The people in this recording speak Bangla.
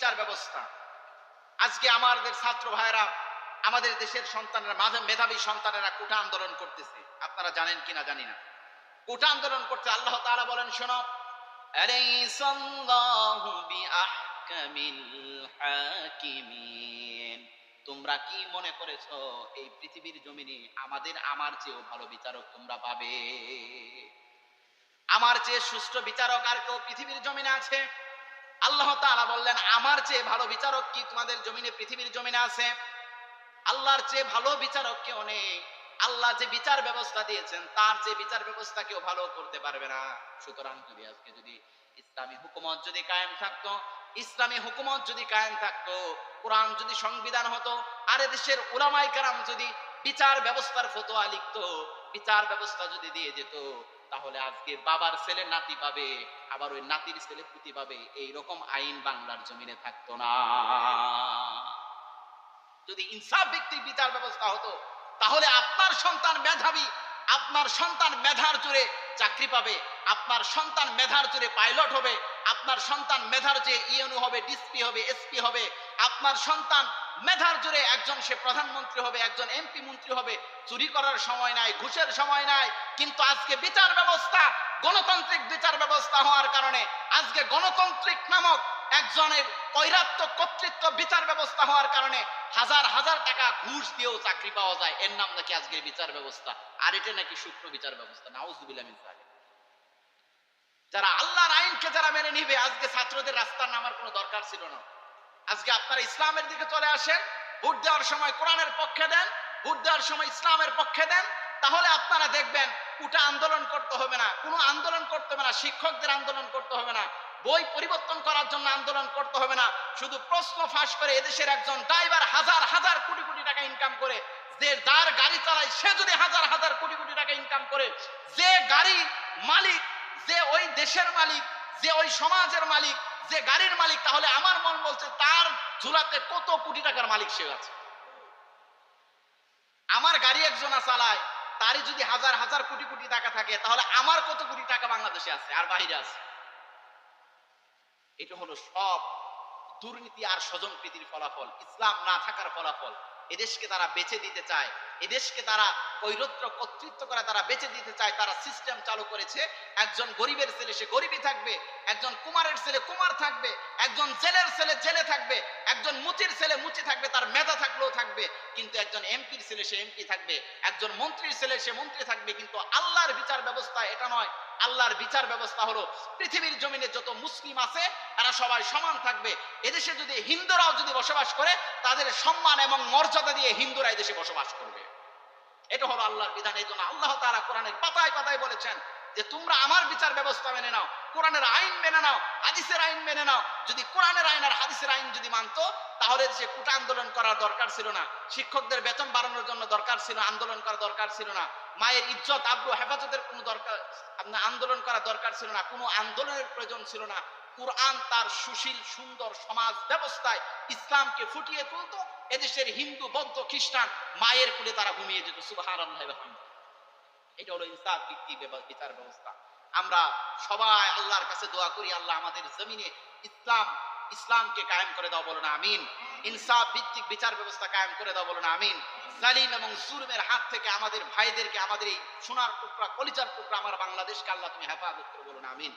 বিচার ব্যবস্থা। আজকে আমাদের ছাত্র ভাইরা আমাদের দেশের সন্তানেরা, মাঝে মেধাবী সন্তানেরা কোটা আন্দোলন করতেছে। আপনারা জানেন কিনা জানি না। কোটা আন্দোলন করতে আল্লাহ তাআলা বলেন, শোনো তোমরা কি মনে করেছ, এই পৃথিবীর জমিনে আমাদের আমার চেয়েও ভালো বিচারক তোমরা পাবে? আমার চেয়ে সুষ্ঠু বিচারক আর কেউ পৃথিবীর জমিনে আছে? আল্লাহ তাআলা বললেন, আমার চেয়ে ভালো বিচারক কি তোমাদের জমিনে, পৃথিবীর জমিনে আছে? আল্লাহর চেয়ে ভালো বিচারক কেউ নেই। আল্লাহ যে বিচার ব্যবস্থা দিয়েছেন, তার যে বিচার ব্যবস্থা কেউ ভালো করতে পারবে না। সুতরাং যদি আজকে যদি ইসলামী হুকুমত যদি কায়েম থাকতো, ইসলামী হুকুমত যদি কায়েম থাকতো, কোরআন যদি সংবিধান হতো, আর দেশের ওলামাই কারাম যদি বিচার ব্যবস্থার ফতোয়া লিখতো, বিচার ব্যবস্থা যদি দিয়ে যেত তাহলে আজকে বাবার ছেলে নাতি পাবে, আবার ওই নাতির ছেলে পুতি পাবে। এই রকম আইন বাংলার জমিনে থাকতো না। যদি ইনসাফ ভিত্তিক বিচার ব্যবস্থা হতো, তাহলে আপনার সন্তান মেধাবী, আপনার সন্তান মেধার জোরে চাকরি পাবে, আপনার সন্তান মেধার জোরে পাইলট হবে আপনার সন্তান মেধার যে ইএনও হবে, ডিসপি হবে, এসপি হবে, আপনার সন্তান মেধার জোরে একজন সে প্রধানমন্ত্রী হবে, একজন এমপি মন্ত্রী হবে, চুরি করার সময় নাই, ঘুষের সময় নাই, কিন্তু আজকে বিচার ব্যবস্থা, গণতান্ত্রিক বিচার ব্যবস্থা হওয়ার কারণে আজকে গণতান্ত্রিক নামক একজনের পৈরাত্মক কর্তৃত্ব বিচার ব্যবস্থা হওয়ার কারণে হাজার হাজার টাকা ঘুষ দিয়েও চাকরি পাওয়া যায়। এর নাম নাকি আজকের বিচার ব্যবস্থা। আর এটা নাকি শুক্র বিচার ব্যবস্থা। নাউজুবিল্লাহ। যারা আল্লাহর আইনকে যারা মেনে নিবে, আজকে ছাত্রদের রাস্তার নামার কোনো দরকার ছিল না। আজকে আপনারা ইসলামের দিকে চলে আসেন, ভোট দেওয়ার সময় কোরআনের পক্ষে দেন, ভোট দেওয়ার সময় ইসলামের পক্ষে দেন, তাহলে আপনারা দেখবেন উটা আন্দোলন করতে হবে না, কোনো আন্দোলন করতে হবে না, শিক্ষকদের আন্দোলন করতে হবে না, বই পরিবর্তন করার জন্য আন্দোলন করতে হবে না, শুধু প্রশ্ন ফাঁস করে এদেশের একজন ড্রাইভার হাজার হাজার কোটি কোটি টাকা ইনকাম করে, যে যার গাড়ি চালায় সে যদি হাজার হাজার কোটি কোটি টাকা ইনকাম করে, যে গাড়ি মালিক যে ওই দেশের মালিক, যে ওই সমাজের মালিক, যে গাড়ির মালিক, তাহলে আমার মন বলছে তার ঝুলাতে কত কোটি টাকার মালিক সে আছে। আমার গাড়ি একজনা চালায়, তারই যদি হাজার হাজার কোটি কোটি টাকা থাকে, তাহলে আমার কত কোটি টাকা বাংলাদেশে আছে আর বাইরে আছে? এটা হলো সব দুর্নীতি আর স্বজন প্রীতির ফলাফল, ইসলাম না থাকার ফলাফল। এদেশকে তারা বেঁচে দিতে চায়, এদেশকে তারা কৈরত্র কর্তৃত্ব করে তারা বেঁচে দিতে চায়, তারা সিস্টেম চালু করেছে। একজন গরিবের ছেলে, সে গরিবই থাকবে। একজন কুমারের ছেলে, কুমার থাকবে। একজন জেলের ছেলে, জেলে থাকবে। একজন মুচির ছেলে মুচি থাকবে, তার মেধা থাকলেও থাকবে। কিন্তু একজন এমপির ছেলে, সে এমপি থাকবে। একজন মন্ত্রীর ছেলে, সে মন্ত্রী থাকবে। কিন্তু আল্লাহর বিচার ব্যবস্থা এটা নয়। আল্লাহর বিচার ব্যবস্থা হলো পৃথিবীর জমিনে যত মুসলিম আছে, তারা সবাই সমান থাকবে। এদেশে যদি হিন্দুরাও যদি বসবাস করে, তাদের সম্মান এবং মর্যাদা দিয়ে হিন্দুরা এদেশে বসবাস করবে। এটা হলো আল্লাহর বিধান, এই জন্য আল্লাহ তারা কোরআনের পাতায় পাতায় বলেছেন যে, তোমরা আমার বিচার ব্যবস্থা মেনে নাও, কোরআনের আইন মেনে নাও, হাদিসের আইন মেনে নাও। যদি কোরআনের আইন আর হাদিসের আইন যদি মানতো, তাহলে সে কোটা আন্দোলন করার দরকার ছিল না। শিক্ষকদের বেতন বাড়ানোর জন্য দরকার ছিল, আন্দোলন করা দরকার ছিল না। মায়ের ইজ্জত, আব্রু, হেফাজতের কোনো দরকার, আন্দোলন করা দরকার ছিল না। কোনো আন্দোলনের প্রয়োজন ছিল না। কোরআন তার সুশীল, সুন্দর সমাজ ব্যবস্থায় ইসলামকে ফুটিয়ে তুলতো। এদেশের হিন্দু, বৌদ্ধ, খ্রিস্টান মায়ের কুলে তারা ঘুমিয়ে যেত। সুবাহান এটা হলো ইনসাফ ব্যব- বিচার ব্যবস্থা। আমরা সবাই আল্লাহর কাছে দোয়া করি, আল্লাহ আমাদের জমিনে ইসলাম, ইসলামকে কায়েম করে দাও বলো না আমিন। ইনসাফ ভিত্তিক বিচার ব্যবস্থা কায়েম করে দাও বলো না আমিন। জালিম এবং জুলমের হাত থেকে আমাদের ভাইদেরকে, আমাদের এই সোনার টুকরা, কলিজার টুকরা আমার বাংলাদেশকে আল্লাহ তুমি হেফাজত করে বলো না আমিন।